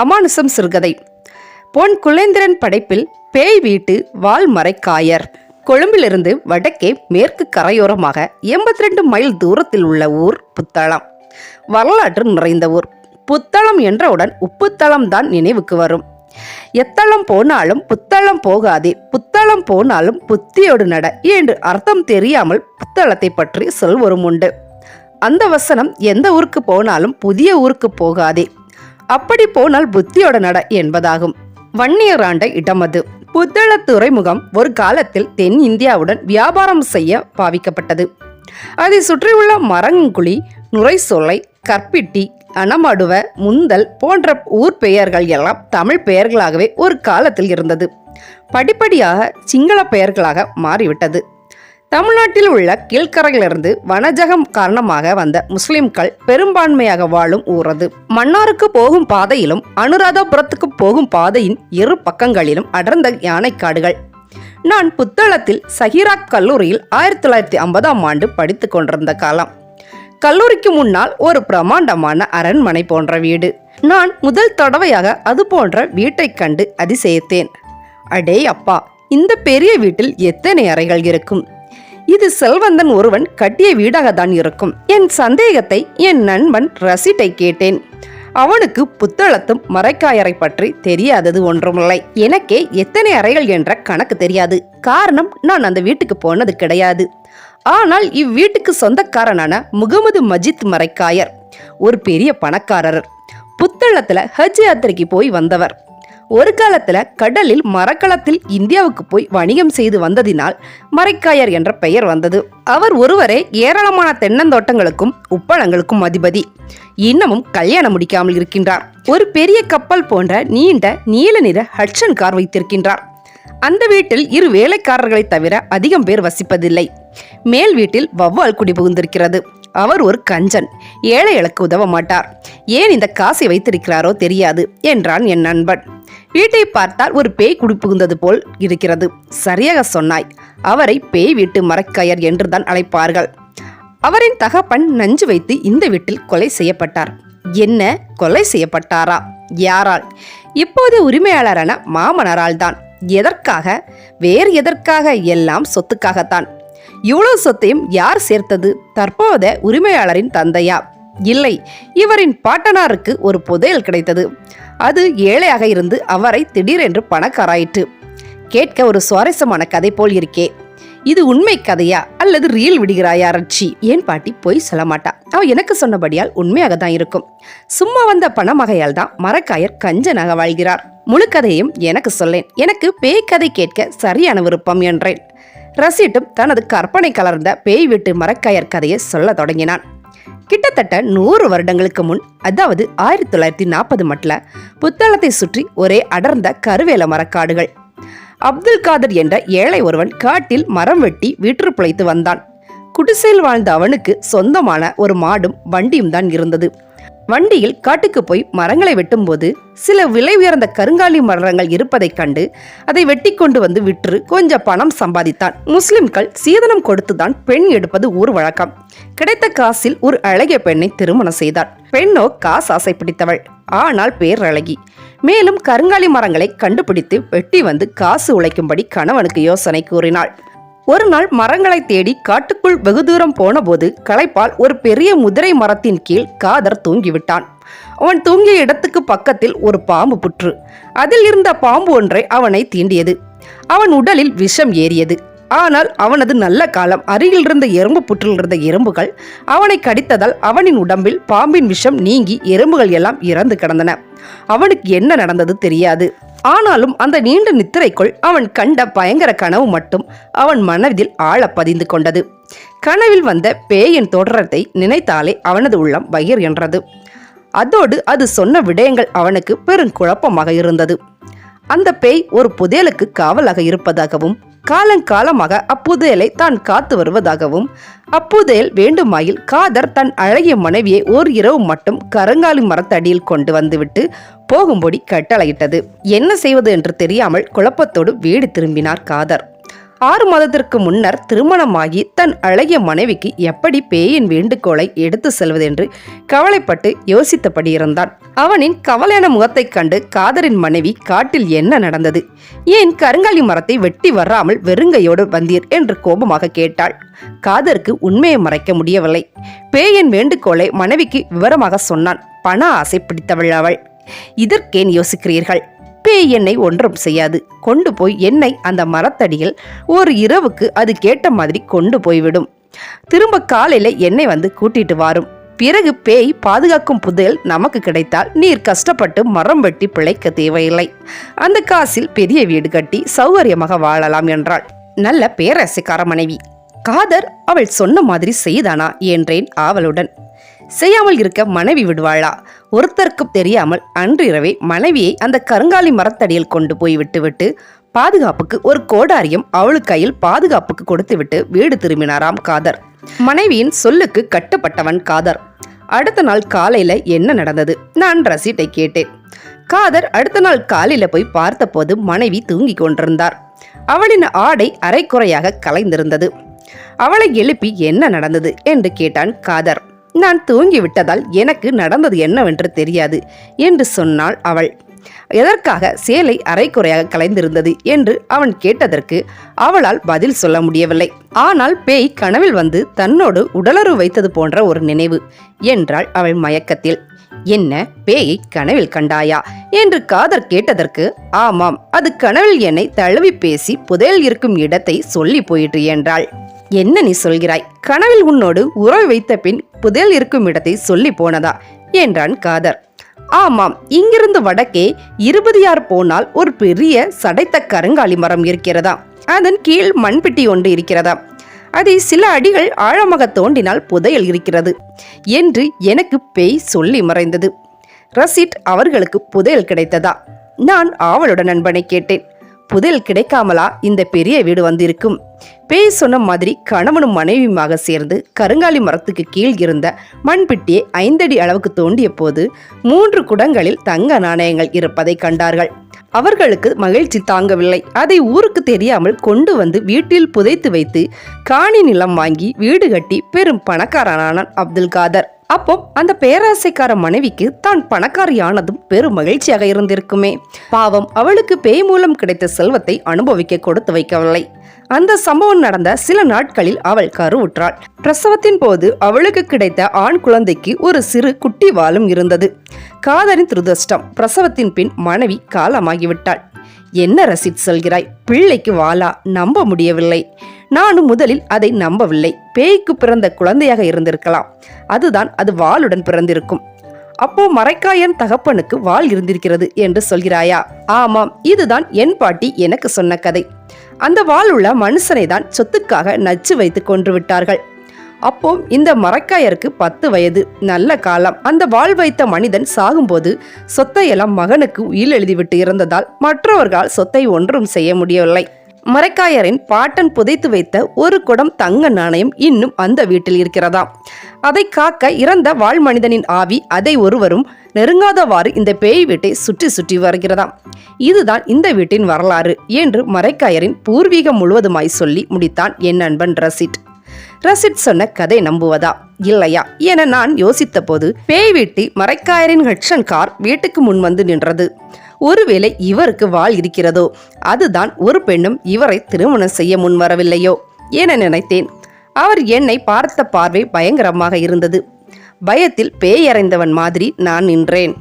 அமானுசம் சிறுகதை. பொன் குலேந்திரன் படைப்பில் பேய் வீட்டு வால்மறைக்காயர் கொழும்பிலிருந்து வடக்கே மேற்கு கரையோரமாக எண்பத்தி ரெண்டு மைல் தூரத்தில் உள்ள ஊர் புத்தளம். வரலாற்று நிறைந்த ஊர். புத்தளம் என்றவுடன் உப்புத்தளம் தான் நினைவுக்கு வரும். எத்தளம் போனாலும் புத்தளம் போகாதே புத்தளம் போனாலும் புத்தியோடு நட என்று அர்த்தம் தெரியாமல் புத்தளத்தை பற்றி சொல்வரும் உண்டு அந்த வசனம் எந்த ஊருக்கு போனாலும் புதிய ஊருக்கு போகாதே. அப்படி போனால் புத்தியோட நட என்பதாகும். வன்னியர் ஆண்ட இடம் அது. புத்தள துறைமுகம் ஒரு காலத்தில் தென் இந்தியாவுடன் வியாபாரம் செய்ய பாவிக்கப்பட்டது. அதை சுற்றியுள்ள மரங்குழி நுரைசோலை கற்பிட்டி அனமடுவ முந்தல் போன்ற ஊர் பெயர்கள் எல்லாம் தமிழ் பெயர்களாகவே ஒரு காலத்தில் இருந்தது. படிப்படியாக சிங்கள பெயர்களாக மாறிவிட்டது. தமிழ்நாட்டில் உள்ள கீழ்கரையிலிருந்து வனஜகம் காரணமாக வந்த முஸ்லிம்கள் பெரும்பான்மையாக வாழும் ஊரது. மன்னாருக்கு போகும் பாதையிலும் அனுராதபுரத்துக்கு போகும் பாதையின் இரு பக்கங்களிலும் அடர்ந்த யானைக்காடுகள். நான் புத்தளத்தில் சஹிராக் கல்லூரியில் ஆயிரத்தி தொள்ளாயிரத்தி ஐம்பதாம் ஆண்டு படித்து கொண்டிருந்த காலம். கல்லூரிக்கு முன்னால் ஒரு பிரமாண்டமான அரண்மனை போன்ற வீடு. நான் முதல் தடவையாக அது போன்ற வீட்டைக் கண்டு அதிசயித்தேன். அடே அப்பா இந்த பெரிய வீட்டில் எத்தனை அறைகள் இருக்கும்? இது செல்வந்தன் ஒருவன் கட்டிய வீடாகத்தான் இருக்கும். என் சந்தேகத்தை என் நண்பன் ரசிட்டை கேட்டேன். அவனுக்கு புத்தளத்தும் மரைக்காயரை பற்றி தெரியாதது ஒன்றுமில்லை. எனக்கே எத்தனை அறைகள் என்ற கணக்கு தெரியாது. காரணம் நான் அந்த வீட்டுக்கு போனது கிடையாது. ஆனால் இவ்வீட்டுக்கு சொந்தக்காரனான முகமது மஜித் மரைக்காயர் ஒரு பெரிய பணக்காரர். புத்தளத்துல ஹஜ் யாத்திரைக்கு போய் வந்தவர். ஒரு காலத்துல கடலில் மரக்களத்தில் இந்தியாவுக்கு போய் வணிகம் செய்து வந்ததினால் மரைக்காயர் என்ற பெயர் வந்தது. அவர் ஒருவரே ஏராளமான தென்னந்தோட்டங்களுக்கும் உப்பளங்களுக்கும் அதிபதி. இன்னமும் கல்யாணம் முடிக்காமல் இருக்கின்றார். ஒரு பெரிய கப்பல் போன்ற நீண்ட நீல நிற ஹட்சன் கார் வைத்திருக்கின்றார். அந்த வீட்டில் இரு வேலைக்காரர்களை தவிர அதிகம் பேர் வசிப்பதில்லை. மேல் வீட்டில் வவ்வால் குடிபுகுந்திருக்கிறது. அவர் ஒரு கஞ்சன். ஏழைகளுக்கு உதவ மாட்டார். ஏன் இந்த காசை வைத்திருக்கிறாரோ தெரியாது என்றான் என் நண்பன். வீட்டை பார்த்தால் ஒரு பேய் குடிப்புகுந்தது போல் இருக்கிறது சரியாக சொன்னாய். அவரை பேய் வீட்டு மரக்கயர் என்றுதான் அழைப்பார்கள். அவரின் தகப்பன் நஞ்சு வைத்து இந்த வீட்டில் கொலை செய்யப்பட்டார். என்ன கொலை செய்யப்பட்டாரா? யாரால்? இப்போது உரிமையாளரான மாமனரால் தான். எதற்காக? வேறு எதற்காக? எல்லாம் சொத்துக்காகத்தான். இவ்வளவு சொத்தையும் யார் சேர்த்தது? தற்போத உரிமையாளரின் தந்தையா? இல்லை இவரின் பாட்டனாருக்கு ஒரு புதையல் கிடைத்தது. அது ஏழையாக இருந்து அவரை திடீரென்று பணக்காராயிற்று. கேட்க ஒரு சுவாரஸ்யமான கதை போல் இருக்கே. இது உண்மை கதையா? அல்லது ரீல் விடுகிறாயா ரட்சி? ஏன் பாட்டி பொய் சொல்ல மாட்டா? அவ எனக்கு சொன்னபடியால் உண்மையாக தான் இருக்கும். சும்மா வந்த பணமகையால் தான் மரக்காயர் கஞ்சனாக வாழ்கிறார். முழு கதையும் எனக்கு சொல்லேன். எனக்கு பேய்க்கதை கேட்க சரியான விருப்பம் என்றேன். ரசீட்டும் தனது கற்பனை கலர்ந்த பேய் வீட்டு மரக்கயர் கதையை சொல்ல தொடங்கினான். கிட்டத்தட்ட நூறு வருடங்களுக்கு முன் அதாவது ஆயிரத்தி தொள்ளாயிரத்தி நாற்பது மட்டில் புத்தளத்தை சுற்றி ஒரே அடர்ந்த கருவேல மரக்காடுகள். அப்துல் காதர் என்ற ஏழை ஒருவன் காட்டில் மரம் வெட்டி வீற்று பிழைத்து வந்தான். குடிசையில் வாழ்ந்த அவனுக்கு சொந்தமான ஒரு மாடும் வண்டியும் தான் இருந்தது. வண்டியில் காட்டுக்கு போய் மரங்களை வெட்டும்போது சில விலை உயர்ந்த கருங்காலி மரங்கள் இருப்பதைக் கண்டு அதை வெட்டி கொண்டு வந்து விற்று கொஞ்சம் பணம் சம்பாதித்தான். முஸ்லிம்கள் சீதனம் கொடுத்துதான் பெண் எடுப்பது ஊர் வழக்கம். கிடைத்த காசில் ஒரு அழகிய பெண்ணை திருமணம் செய்தார். பெண்ணோ காசு ஆசை பிடித்தவள். ஆனால் பேர் அழகி. மேலும் கருங்காலி மரங்களை கண்டுபிடித்து வெட்டி வந்து காசு உழைக்கும்படி கணவனுக்கு யோசனை கூறினாள். ஒரு நாள் மரங்களை தேடி காட்டுக்குள் வெகு தூரம் போனபோது களைப்பால் ஒரு பெரிய முதிரை மரத்தின் கீழ் காதர் தூங்கிவிட்டான். அவன் தூங்கிய இடத்துக்கு பக்கத்தில் ஒரு பாம்பு புற்று. அதில் இருந்த பாம்பு ஒன்றை அவனை தீண்டியது. அவன் உடலில் விஷம் ஏறியது. ஆனால் அவனது நல்ல காலம் அருகில் இருந்த எறும்பு புற்றில் இருந்த எறும்புகள் அவனை கடித்ததால் அவனின் உடம்பில் பாம்பின் விஷம் நீங்கி எறும்புகள் எல்லாம் இறந்து கிடந்தன. அவனுக்கு என்ன நடந்தது தெரியாது. ஆனாலும் அந்த நீண்ட நித்திரைக்குள் அவன் கண்ட பயங்கர கனவு மட்டும் அவன் மனதில் ஆழ பதிந்து கொண்டது. கனவில் வந்த பேயின் தொடரத்தை நினைத்தாலே அவனது உள்ளம் பகிர் என்றது. அதோடு அது சொன்ன விடயங்கள் அவனுக்கு பெருங்குழப்பமாக இருந்தது. அந்த பேய் ஒரு புதையலுக்கு காவலாக இருப்பதாகவும் காலங்காலமாக அப்புதையலை தான் காத்து வருவதாகவும் அப்புதையல் வேண்டுமாயில் காதர் தன் அழகிய மனைவியை ஓர் இரவு மட்டும் கருங்காலி மரத்தடியில் கொண்டு வந்துவிட்டு போகும்படி கட்டளையிட்டது. என்ன செய்வது என்று தெரியாமல் குழப்பத்தோடு வீடு திரும்பினார் காதர். ஆறு மாதத்திற்கு முன்னர் திருமணமாகி தன் அழகிய மனைவிக்கு எப்படி பேயின் வேண்டுகோளை எடுத்து செல்வதென்று கவலைப்பட்டு யோசித்தபடி இருந்தான். அவனின் கவலையான முகத்தைக் கண்டு காதரின் மனைவி காட்டில் என்ன நடந்தது? ஏன் கருங்காலி மரத்தை வெட்டி வராமல் வெறுங்கையோடு வந்தீர் என்று கோபமாக கேட்டாள். காதருக்கு உண்மையை மறைக்க முடியவில்லை. பேயின் வேண்டுகோளை மனைவிக்கு விவரமாக சொன்னான். பண ஆசை பிடித்தவள் அவள். இதற்கேன் யோசிக்கிறீர்கள். பேய் என்னை ஒன்றும் செய்யாது. கொண்டு போய் என்னை அந்த மரத்தடியில் ஒரு இரவுக்கு அது கேட்ட மாதிரி கொண்டு போய்விடும். திரும்ப காலையில என்னை வந்து கூட்டிட்டு வாரும். பிறகு பேய் பாதுகாக்கும் புதையல் நமக்கு கிடைத்தால் நீர் கஷ்டப்பட்டு மரம் வெட்டி பிழைக்க தேவையில்லை. அந்த காசில் பெரிய வீடு கட்டி சௌகரியமாக வாழலாம் என்றாள். நல்ல பேரரசிக்கார மனைவி. காதர் அவள் சொன்ன மாதிரி செய்தானா என்றேன் ஆவலுடன். செய்யாமல் இருக்க மனைவி விடுவாளா? ஒருத்தருக்கும் தெரியாமல் அன்றிரவே மனைவியை அந்த கருங்காலி மரத்தடியில் கொண்டு போய் விட்டுவிட்டு பாதுகாப்புக்கு ஒரு கோடாரியம் அவளு கையில் பாதுகாப்புக்கு கொடுத்துவிட்டு வீடு திரும்பினாராம் காதர். மனைவியின் சொல்லுக்கு கட்டுப்பட்டவன் காதர். அடுத்த நாள் காலையில என்ன நடந்தது? நான் ரசீட்டை கேட்டேன். காதர் அடுத்த நாள் காலையில போய் பார்த்தபோது மனைவி தூங்கிக் கொண்டிருந்தார். அவளின் ஆடை அரைக்குறையாக கலைந்திருந்தது. அவளை எழுப்பி என்ன நடந்தது? என்று கேட்டான் காதர். நான் தூங்கிவிட்டதால் எனக்கு நடந்தது என்னவென்று தெரியாது என்று சொன்னாள் அவள். எதற்காக சேலை அரைக்குறையாக கலைந்திருந்தது என்று அவன் கேட்டதற்கு அவளால் பதில் சொல்ல முடியவில்லை. ஆனால் பேய் கனவில் வந்து தன்னோடு உடலுறவு வைத்தது போன்ற ஒரு நினைவு என்றாள் அவள் மயக்கத்தில். என்ன பேயை கனவில் கண்டாயா என்று காதர் கேட்டதற்கு ஆமாம் அது கனவில் என்னை தழுவி பேசி புதையல் இருக்கும் இடத்தை சொல்லி போயிற்று என்றாள். என்ன நீ சொல்கிறாய்? கனவில் உன்னோடு உறவு வைத்த பின் புதையல் இருக்கும் இடத்தை சொல்லி போனதா? என்றான் காதர். ஆமாம் இங்கிருந்து வடக்கே இருபது யார் போனால் ஒரு பெரிய சடைத்த கருங்காலி மரம் இருக்கிறதா? அதன் கீழ் மண்பெட்டி ஒன்று இருக்கிறதா? அதை சில அடிகள் ஆழமாக தோண்டினால் புதையல் இருக்கிறது என்று எனக்கு பேய் சொல்லி மறைந்தது. ரசிட் அவர்களுக்கு புதையல் கிடைத்ததா? நான் ஆவலுடன் நண்பனை கேட்டேன். புதையல் கிடைக்காமலா இந்த பெரிய வீடு வந்திருக்கும்? பேய் சொன்ன மாதிரி கணவனும் மனைவியுமாக சேர்ந்து கருங்காலி மரத்துக்கு கீழ் இருந்த மண்பெட்டியை ஐந்தடி அளவுக்கு தோண்டிய போது மூன்று குடங்களில் தங்க நாணயங்கள் இருப்பதை கண்டார்கள். அவர்களுக்கு மகிழ்ச்சி தாங்கவில்லை. அதை ஊருக்கு தெரியாமல் கொண்டு வந்து வீட்டில் புதைத்து வைத்து காணி நிலம் வாங்கி வீடு கட்டி பெரும் பணக்காரனானான் அப்துல் காதர். அப்போ அந்த பேராசைக்கார மனைவிக்கு தான் பணக்காரியானதும் பெரும் மகிழ்ச்சியாக இருந்திருக்குமே. பாவம் அவளுக்கு பேய் மூலம் கிடைத்த செல்வத்தை அனுபவிக்க கொடுத்து வைக்கவில்லை. அந்த சம்பவம் நடந்த சில நாட்களில் அவள் கருவுற்றாள். பிரசவத்தின் போது அவளுக்கு கிடைத்த ஆண் குழந்தைக்கு ஒரு சிறு குட்டி வாலும் இருந்தது. காதலின் துரதிருஷ்டம் பிரசவத்தின் பின் மனைவி காலமாகிவிட்டாள். என்ன ரசித் சொல்கிறாய்? பிள்ளைக்கு வாலா நம்ப முடியவில்லை. நானும் முதலில் அதை நம்பவில்லை. பேய்க்கு பிறந்த குழந்தையாக இருந்திருக்கலாம். அதுதான் அது வாளுடன் பிறந்திருக்கும். அப்போ மறைக்காயன் தகப்பனுக்கு வாள் இருந்திருக்கிறது என்று சொல்கிறாயா? ஆமாம் இதுதான் என் பாட்டி எனக்கு சொன்ன கதை. அந்த வாள் உள்ள மனுஷனை தான் சொத்துக்காக நச்சு வைத்து கொன்று விட்டார்கள். அப்போ இந்த மரக்காயருக்கு பத்து வயது நல்ல காலம். அந்த வாழ் வைத்த மனிதன் சாகும்போது சொத்தையெல்லாம் மகனுக்கு உயிர் எழுதிவிட்டு இருந்ததால் மற்றவர்களால் சொத்தை ஒன்றும் செய்ய முடியவில்லை. மரக்காயரின் பாட்டன் புதைத்து வைத்த ஒரு குடம் தங்க நாணயம் இன்னும் அந்த வீட்டில் இருக்கிறதாம். அதை காக்க இறந்த வாழ் மனிதனின் ஆவி அதை ஒருவரும் நெருங்காதவாறு இந்த பேய் வீட்டை சுற்றி சுற்றி வருகிறதாம். இதுதான் இந்த வீட்டின் வரலாறு என்று மரைக்காயரின் பூர்வீகம் முழுவதுமாய் சொல்லி முடித்தான் என் நண்பன் ரசிட் ரசித் சொன்ன கதை நம்புவதா? இல்லையா? என நான் யோசித்த போது பேய் வீட்டி மரைக்காயரின் ஹட்சன் கார் வீட்டுக்கு முன் வந்து நின்றது. ஒருவேளை இவருக்கு வாள் இருக்கிறதோ? அதுதான் ஒரு பெண்ணும் இவரை திருமணம் செய்ய முன்வரவில்லையோ என நினைத்தேன். அவர் என்னை பார்த்த பார்வை பயங்கரமாக இருந்தது. பயத்தில் பேயறைந்தவன் மாதிரி நான் நின்றேன்.